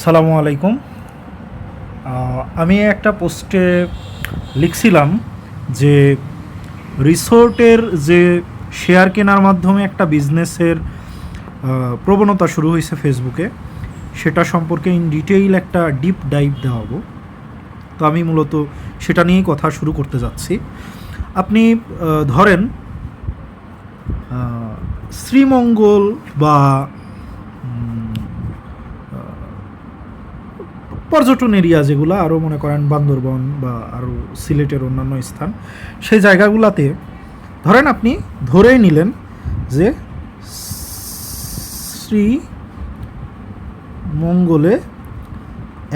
সালামু আলাইকুম। আমি একটা পোস্টে লিখছিলাম যে রিসোর্টের যে শেয়ার কেনার মাধ্যমে একটা বিজনেসের প্রবণতা শুরু হয়েছে ফেসবুকে, সেটা সম্পর্কে ইন ডিটেইল একটা ডিপ ডাইভ দেওয়াবো। তো আমি মূলত সেটা নিয়েই কথা শুরু করতে যাচ্ছি। আপনি ধরেন শ্রীমঙ্গল বা পর্যটন এরিয়া যেগুলো, আরও মনে করেন বান্দরবন বা আরও সিলেটের অন্যান্য স্থান, সেই জায়গাগুলোতে ধরেন আপনি ধরেই নিলেন যে শ্রী মঙ্গলে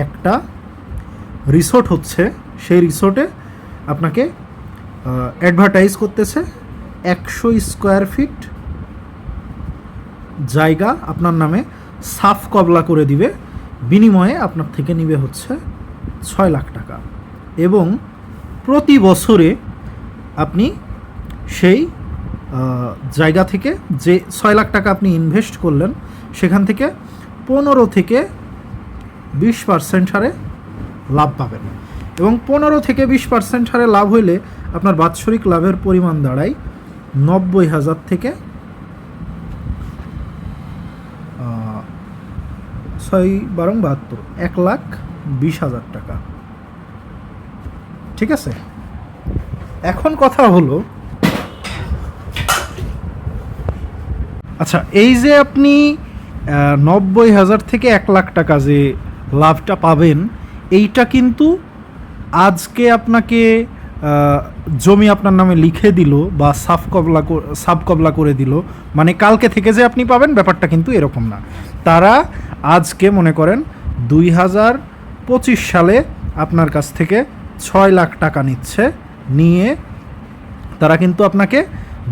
একটা রিসোর্ট হচ্ছে, সেই রিসোর্টে আপনাকে অ্যাডভার্টাইজ করতেছে একশো স্কোয়ার ফিট জায়গা, আপনার নামে সাফ কবলা করে দিবে। বিনিময়ে আপনার থেকে নিবে হচ্ছে ছয় লাখ টাকা। এবং প্রতি বছরে আপনি সেই জায়গা থেকে যে ছয় লাখ টাকা আপনি ইনভেস্ট করলেন, সেখান থেকে পনেরো থেকে বিশ পার্সেন্ট হারে লাভ পাবেন। এবং পনেরো থেকে বিশ পার্সেন্ট হারে লাভ হইলে আপনার বাৎসরিক লাভের পরিমাণ দাঁড়ায় নব্বই হাজার থেকে ছয় বারং বাহাত্তর, এক লাখ বিশ হাজার টাকা। ঠিক আছে? এখন কথা হলো আচ্ছা এই যে আপনি নব্বই হাজার থেকে এক লাখ টাকা যে লাভটা পাবেন, এইটা কিন্তু আজকে আপনাকে জমি আপনার নামে লিখে দিল বা সাফ কবলা সাব কবলা করে দিল মানে কালকে থেকে যে আপনি পাবেন, ব্যাপারটা কিন্তু এরকম না। তারা আজকে মনে করেন দুই হাজার পঁচিশ সালে আপনার কাছ থেকে ছয় লাখ টাকা নিচ্ছে, নিয়ে তারা কিন্তু আপনাকে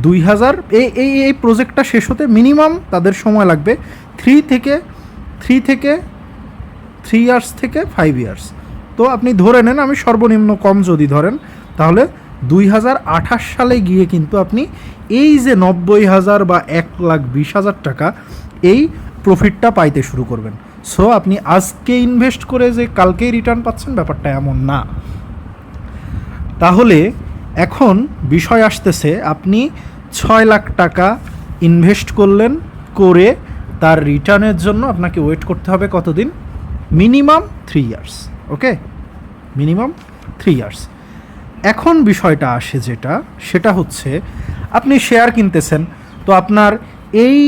দুই হাজার এই এই এই প্রজেক্টটা শেষ হতে মিনিমাম তাদের সময় লাগবে থ্রি থেকে থ্রি থেকে থ্রি ইয়ার্স থেকে ফাইভ ইয়ার্স তো আপনি ধরে নেন, আমি সর্বনিম্ন কম যদি ধরেন, তাহলে দুই হাজার আঠাশ সালে গিয়ে কিন্তু আপনি এই যে নব্বই হাজার বা এক লাখ বিশ হাজার টাকা এই প্রফিটটা পাইতে শুরু করবেন। সো আপনি আজকে ইনভেস্ট করে যে কালকেই রিটার্ন পাচ্ছেন, ব্যাপারটা এমন না। তাহলে এখন বিষয় আসতেছে, আপনি ছয় লাখ টাকা ইনভেস্ট করলেন করে তার রিটার্নের জন্য আপনাকে ওয়েট করতে হবে কতদিন? Minimum three years okay minimum three years এখন বিষয়টা আসে যেটা, সেটা হচ্ছে আপনি শেয়ার কিনতেছেন, তো আপনার এই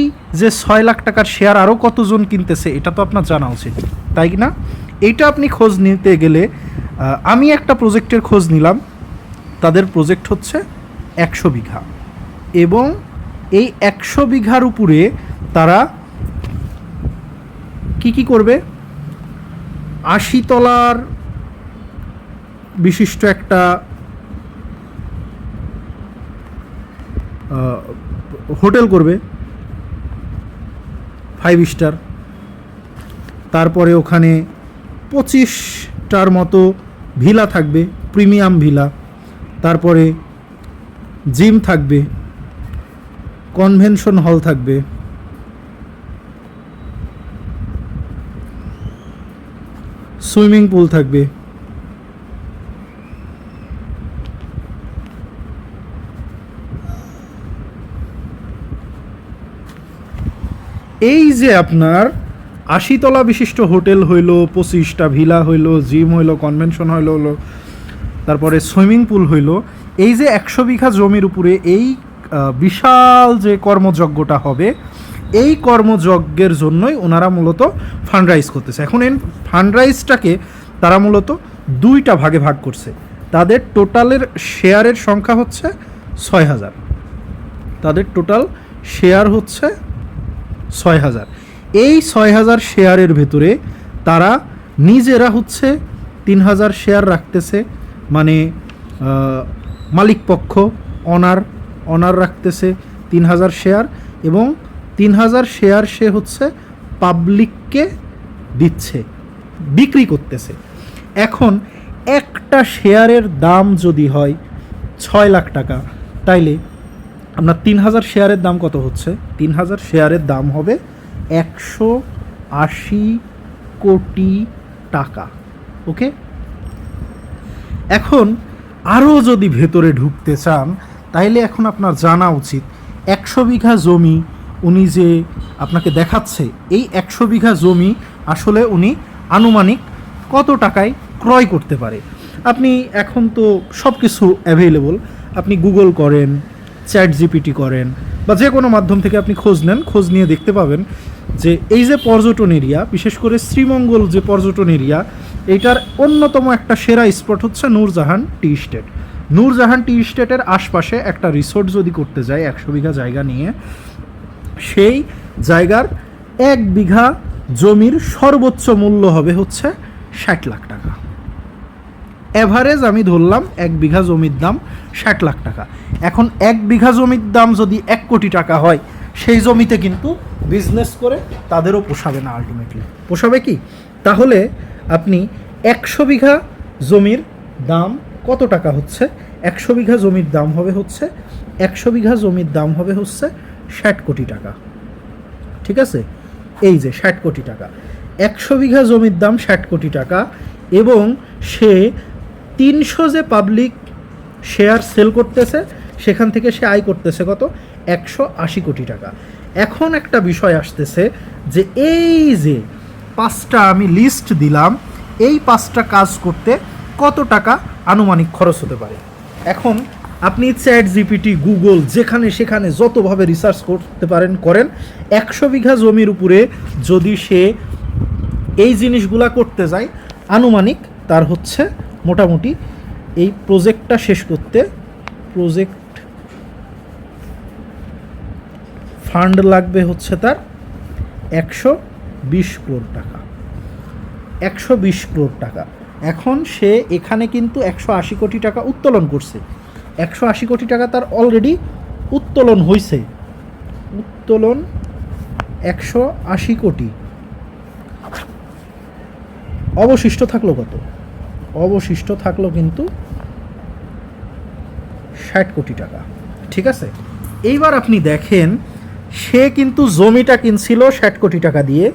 যে ছয় লাখ টাকার শেয়ার আরও কতজন কিনতেছে, এটা তো আপনার জানা উচিত, তাই না? এইটা আপনি খোঁজ নিতে গেলে আমি একটা প্রজেক্টের খোঁজ নিলাম, তাদের প্রজেক্ট হচ্ছে একশো বিঘা। এবং এই একশো বিঘার উপরে তারা কি কি করবে? আশি তলার বিশিষ্ট একটা হোটেল করবে। ফাইভ স্টার তারপরে ওখানে পঁচিশটার মতো ভিলা থাকবে, প্রিমিয়াম ভিলা। তারপরে জিম থাকবে, কনভেনশন হল থাকবে। সুইমিং পুল থাকবে। এই যে আপনার আশিতলা বিশিষ্ট হোটেল হইল, পঁচিশটা ভিলা হইল, জিম হইল, কনভেনশন হইল, হলো, তারপরে সুইমিং পুল হইল, এই যে একশো বিঘা জমির উপরে এই বিশাল যে কর্মযজ্ঞটা হবে, এই কর্মযজ্ঞের জন্যই ওনারা মূলত ফান্ডরাইজ করতেছে। এখন এই ফান্ডরাইজটাকে তারা মূলত দুইটা ভাগে ভাগ করছে। তাদের টোটালের শেয়ারের সংখ্যা হচ্ছে ছয় হাজার। তাদের টোটাল শেয়ার হচ্ছে ছয় হাজার। এই ছয় হাজার শেয়ারের ভেতরে তারা নিজেরা হচ্ছে তিন হাজার শেয়ার রাখতেছে মানে মালিক পক্ষ অনার অনার রাখতেছে তিন হাজার শেয়ার এবং তিন হাজার শেয়ার সে হচ্ছে পাবলিককে দিচ্ছে, বিক্রি করতেছে। এখন একটা শেয়ারের দাম যদি হয় ছয় লাখ টাকা, তাইলে আপনার তিন হাজার শেয়ারের দাম কত হচ্ছে? তিন হাজার শেয়ারের দাম হবে একশো আশি কোটি টাকা, ওকে? এখন আরও যদি ভেতরে ঢুকতে চান, তাইলে এখন আপনার জানা উচিত, একশো বিঘা জমি উনি যে আপনাকে দেখাচ্ছে, এই একশো বিঘা জমি আসলে উনি আনুমানিক কত টাকায় ক্রয় করতে পারে? আপনি এখন তো সব কিছু অ্যাভেলেবল আপনি গুগল করেন চ্যাট জিপিটি করেন বা যে কোনো মাধ্যম থেকে আপনি খোঁজ নেন, খোঁজ নিয়ে দেখতে পাবেন যে এই যে পর্যটন এরিয়া, বিশেষ করে শ্রীমঙ্গল যে পর্যটন এরিয়া এইটার অন্যতম একটা সেরা স্পট হচ্ছে Nurjahan tea estate. Nurjahan tea স্টেটের আশপাশে একটা রিসোর্ট যদি করতে যায়, একশো বিঘা জায়গা নিয়ে, সেই জায়গার এক বিঘা জমির সর্বোচ্চ মূল্য হবে হচ্ছে ষাট লাখ টাকা। অ্যাভারেজ আমি ধরলাম এক বিঘা জমির দাম ষাট লাখ টাকা। এখন এক বিঘা জমির দাম যদি এক কোটি টাকা হয়, সেই জমিতে কিন্তু বিজনেস করে তাদেরও পোষাবে না আলটিমেটলি পোষাবে কি? তাহলে আপনি একশো বিঘা জমির দাম কত টাকা হচ্ছে? একশো বিঘা জমির দাম হবে হচ্ছে, একশো বিঘা জমির দাম হবে হচ্ছে ষাট কোটি টাকা। ঠিক আছে? এই যে ষাট কোটি টাকা। একশো বিঘা জমির দাম ষাট কোটি টাকা এবং সে তিনশো যে পাবলিক শেয়ার সেল করতেছে, সেখান থেকে সে আয় করতেছে কত? একশো আশি কোটি টাকা। এখন একটা বিষয় আসতেছে যে এই যে পাঁচটা আমি লিস্ট দিলাম, এই পাঁচটা কাজ করতে কত টাকা আনুমানিক খরচ হতে পারে? এখন আপনি চ্যাট জিপিটি গুগল যেখানে সেখানে যতভাবে রিসার্চ করতে পারেন, করেন, একশো বিঘা জমির উপরে যদি সে এই জিনিসগুলা করতে যায়, আনুমানিক তার হচ্ছে মোটামুটি এই প্রজেক্টটা শেষ করতে প্রজেক্ট ফান্ড লাগবে হচ্ছে তার একশো বিশ ক্রোর টাকা। একশো বিশ ক্রোর টাকা। এখন সে এখানে কিন্তু একশো আশি কোটি টাকা উত্তোলন করছে। একশো আশি কোটি টাকা তার অলরেডি উত্তোলন হয়েছে উত্তোলন একশো আশি কোটি। অবশিষ্ট থাকল কত? অবশিষ্ট থাকল কিন্তু ষাট কোটি টাকা। ঠিক আছে? এইবার আপনি দেখেন, সে কিন্তু জমিটা কিনছিল ষাট কোটি টাকা দিয়ে।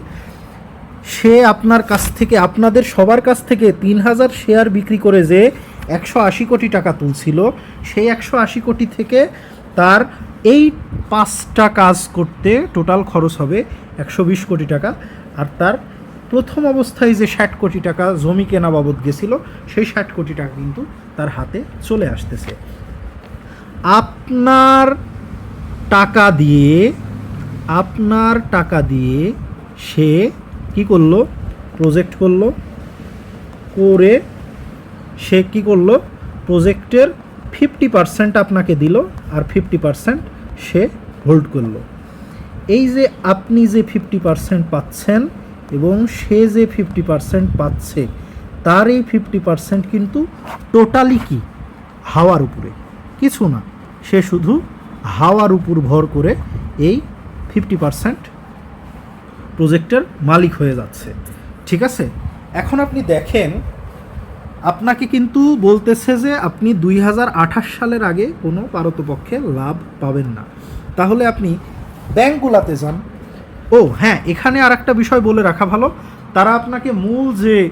সে আপনার কাছ থেকে, আপনাদের সবার কাছ থেকে তিন হাজার শেয়ার বিক্রি করে যে একশো আশি কোটি টাকা তুলছিল, সেই একশো আশি কোটি থেকে তার এই পাঁচটা কাজ করতে টোটাল খরচ হবে একশো বিশ কোটি টাকা। আর তার প্রথম অবস্থায় যে ষাট কোটি টাকা জমি কেনা বাবদ গেছিল, সেই ষাট কোটি টাকা কিন্তু তার হাতে চলে আসতেছে। আপনার টাকা দিয়ে, আপনার টাকা দিয়ে সে কি করল? প্রজেক্ট করল। করে সে কি করল? প্রজেক্টের ফিফটি পার্সেন্ট আপনাকে দিল আর ফিফটি পার্সেন্ট সে হোল্ড করল। এই যে আপনি যে ফিফটি পার্সেন্ট পাচ্ছেন এবং সে যে ফিফটি পার্সেন্ট পাচ্ছে, তার এই ফিফটি পার্সেন্ট কিন্তু টোটালি কি? হাওয়ার উপরে। কিছু না, সে শুধু হাওয়ার উপর ভর করে এই ফিফটি পার্সেন্ট প্রজেক্টের মালিক হয়ে যাচ্ছে। ঠিক আছে? এখন আপনি দেখেন, আপনাকে কিন্তু বলতেছে যে আপনি দুই হাজার আঠাশ সালের আগে কোনো পারতপক্ষে লাভ পাবেন না। তাহলে আপনি ব্যাংকগুলাতে যান ও হ্যাঁ এখানে আর একটা বিষয় বলে রাখা ভালো। তারা আপনাকে মূল যে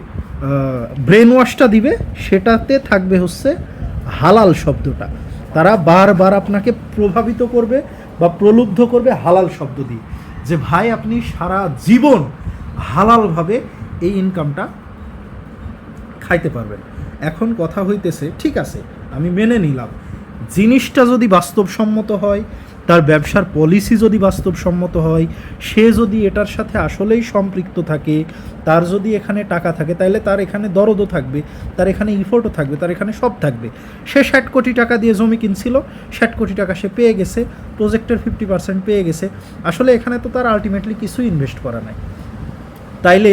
ব্রেন ওয়াশটা দিবে, সেটাতে থাকবে হচ্ছে হালাল শব্দটা। তারা বারবার আপনাকে প্রভাবিত করবে বা প্রলুব্ধ করবে হালাল শব্দ দিয়ে। যে, ভাই, আপনি সারা জীবন হালালভাবে এই ইনকামটা খাইতে পারবেন। এখন কথা হইতেছে, ঠিক আছে, আমি মেনে নিলাম। জিনিসটা যদি বাস্তবসম্মত হয় তার ব্যবসার পলিসি যদি বাস্তবসম্মত হয়, সে যদি এটার সাথে আসলেই সম্পৃক্ত থাকে, তার যদি এখানে টাকা থাকে তাহলে তার এখানে দরদও থাকবে, তার এখানে ইফোর্টও থাকবে, তার এখানে সব থাকবে। সে ষাট কোটি টাকা দিয়ে জমি কিনছিল, ষাট কোটি টাকা সে পেয়ে গেছে প্রজেক্টের ফিফটি পার্সেন্ট পেয়ে গেছে। আসলে এখানে তো তার আলটিমেটলি কিছুই ইনভেস্ট করা নাই। তাইলে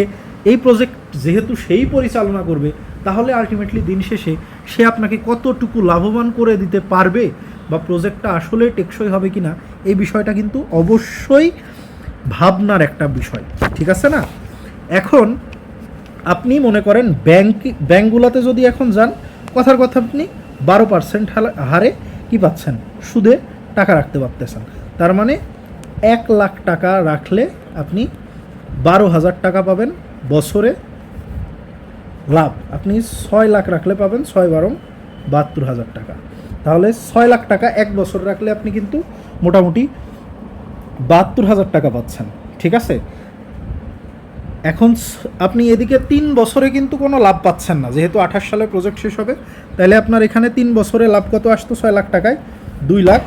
এই প্রজেক্ট যেহেতু সেই পরিচালনা করবে, তাহলে আলটিমেটলি দিন শেষে সে আপনাকে কতটুকু লাভবান করে দিতে পারবে বা প্রজেক্টটা আসলে টেকসই হবে কি না এই বিষয়টা কিন্তু অবশ্যই ভাবনার একটা বিষয়, ঠিক আছে না? এখন আপনি মনে করেন ব্যাংক ব্যাংকগুলোতে যদি এখন যান, কথার কথা আপনি বারো পার্সেন্ট হারে কি পাচ্ছেন? সুদে টাকা রাখতে পারতেছেন। তার মানে এক লাখ টাকা রাখলে আপনি বারো হাজার টাকা পাবেন, বছরে লাভ। আপনি ছয় লাখ রাখলে পাবেন, ছয় বারো বাহাত্তর হাজার টাকা। তাহলে ছয় লাখ টাকা এক বছর রাখলে আপনি কিন্তু মোটামুটি বাহাত্তর হাজার টাকা পাচ্ছেন, ঠিক আছে? এখন আপনি এদিকে তিন বছরে কিন্তু কোনো লাভ পাচ্ছেন না, যেহেতু আঠাশ সালে প্রজেক্ট শেষ হবে, তাহলে আপনার এখানে তিন বছরে লাভ কত আসতো? ছয় লাখ টাকায়, দুই লাখ,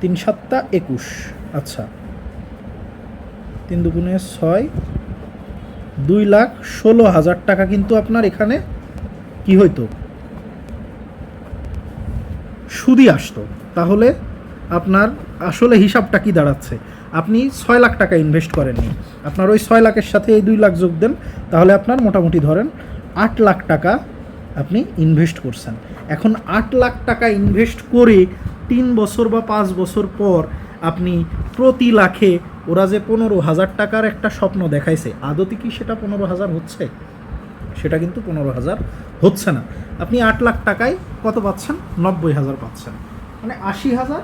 তিন সাতটা একুশ আচ্ছা তিন দুগুণে ছয় দুই লাখ ষোলো হাজার টাকা কিন্তু আপনার এখানে কি হইতো? সুদি আসতো। তাহলে আপনার আসলে হিসাবটা কি দাঁড়াচ্ছে? আপনি ছয় লাখ টাকা ইনভেস্ট করেননি। আপনার ওই ছয় লাখের সাথে এই দুই লাখ যোগ দেন, তাহলে আপনার মোটামুটি ধরেন আট লাখ টাকা আপনি ইনভেস্ট করছেন। এখন আট লাখ টাকা ইনভেস্ট করে তিন বছর বা পাঁচ বছর পর আপনি প্রতি লাখে ওরা যে পনেরো হাজার টাকার একটা স্বপ্ন দেখাইছে, আদতে কি সেটা পনেরো হাজার হচ্ছে? সেটা কিন্তু পনেরো হাজার হচ্ছে না। আপনি আট লাখ টাকায় কত পাচ্ছেন? নব্বই হাজার পাচ্ছেন। মানে আশি হাজার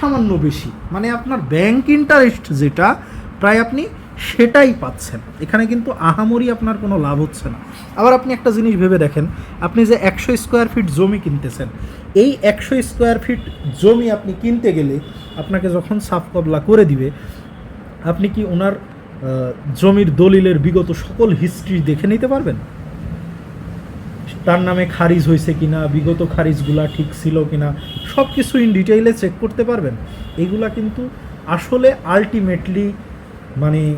সামান্য বেশি। মানে আপনার ব্যাংক ইন্টারেস্ট যেটা, প্রায় আপনি সেটাই পাচ্ছেন। এখানে কিন্তু আহামরি আপনার কোনো লাভ হচ্ছে না। আবার আপনি একটা জিনিস ভেবে দেখেন, আপনি যে একশো স্কোয়ার ফিট জমি কিনতেছেন, এই একশো স্কোয়ার ফিট জমি আপনি কিনতে গেলে আপনাকে যখন সাফ কবলা করে দিবে, আপনি কি ওনার জমির দলিলের বিগত সকল হিস্ট্রি দেখে নিতে পারবেন? তার নামে খারিজ হয়েছে কিনা, বিগত খারিজগুলা ঠিক ছিল কিনা সব কিছু ইন ডিটেইলে চেক করতে পারবেন। এগুলা কিন্তু আসলে আলটিমেটলি মানে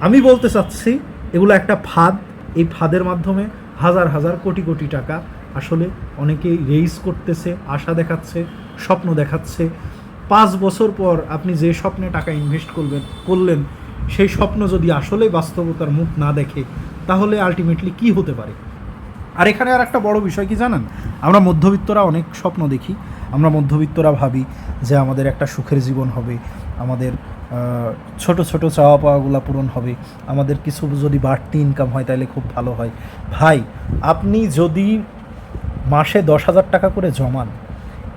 আমি বলতে চাচ্ছি, এগুলো একটা ফাঁদ। এই ফাঁদের মাধ্যমে হাজার হাজার কোটি কোটি টাকা আসলে অনেকেই রেইজ করতেছে, আশা দেখাচ্ছে, স্বপ্ন দেখাচ্ছে। পাঁচ বছর পর আপনি যে স্বপ্নে টাকা ইনভেস্ট করবেন করলেন, সেই স্বপ্ন যদি আসলে বাস্তবতার মুখ না দেখে, তাহলে আলটিমেটলি কি হতে পারে? আর এখানে আর একটা বড় বিষয় কি জানেন? আমরা মধ্যবিত্তরা অনেক স্বপ্ন দেখি। আমরা মধ্যবিত্তরা ভাবি যে আমাদের একটা সুখের জীবন হবে, আমাদের ছোট ছোট চাওয়া পাওয়াগুলো পূরণ হবে, আমাদের কিছু যদি বাড়তি ইনকাম হয় তাহলে খুব ভালো হয়। ভাই, আপনি যদি মাসে দশ হাজার টাকা করে জমান,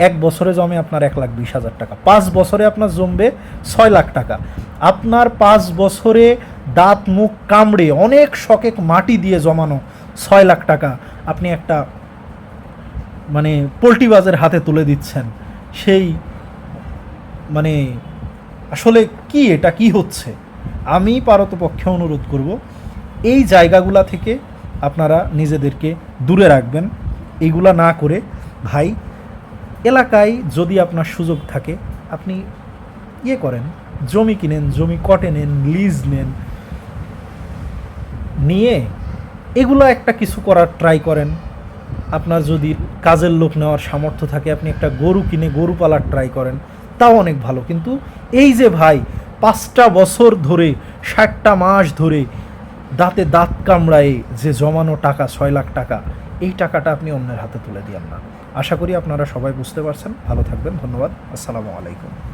এক বছরে জমে আপনার এক লাখ বিশ হাজার টাকা, পাঁচ বছরে আপনার জমবে ছয় লাখ টাকা। আপনার পাঁচ বছরে দাঁত, মুখ কামড়ে অনেক শকেক মাটি দিয়ে জমানো ছয় লাখ টাকা, আপনি একটা মানে পোলট্রি বাজের হাতে তুলে দিচ্ছেন। সেই মানে আসলে কি এটা, কি হচ্ছে? আমি পারতপক্ষে অনুরোধ করব, এই জায়গাগুলা থেকে আপনারা নিজেদেরকে দূরে রাখবেন। এইগুলা না করে, ভাই, এলাকায় যদি আপনার সুযোগ থাকে, আপনি ইয়ে করেন, জমি কিনেন, জমি কটে নেন, লিজ নেন, নিয়ে এগুলো একটা কিছু করার ট্রাই করেন। আপনার যদি কাজের লোক নেওয়ার সামর্থ্য থাকে, আপনি একটা গরু কিনে গরু পালার ট্রাই করেন, তাও অনেক ভালো। কিন্তু এই যে ভাই, পাঁচটা বছর ধরে, ষাটটা মাস ধরে দাঁতে দাঁত কামড়ায় যে জমানো টাকা, ছয় লাখ টাকা, এই টাকাটা আপনি অন্যের হাতে তুলে দিয়েন না। আশা করি আপনারা সবাই বুঝতে পারছেন। ভালো থাকবেন। ধন্যবাদ। আসসালামু আলাইকুম।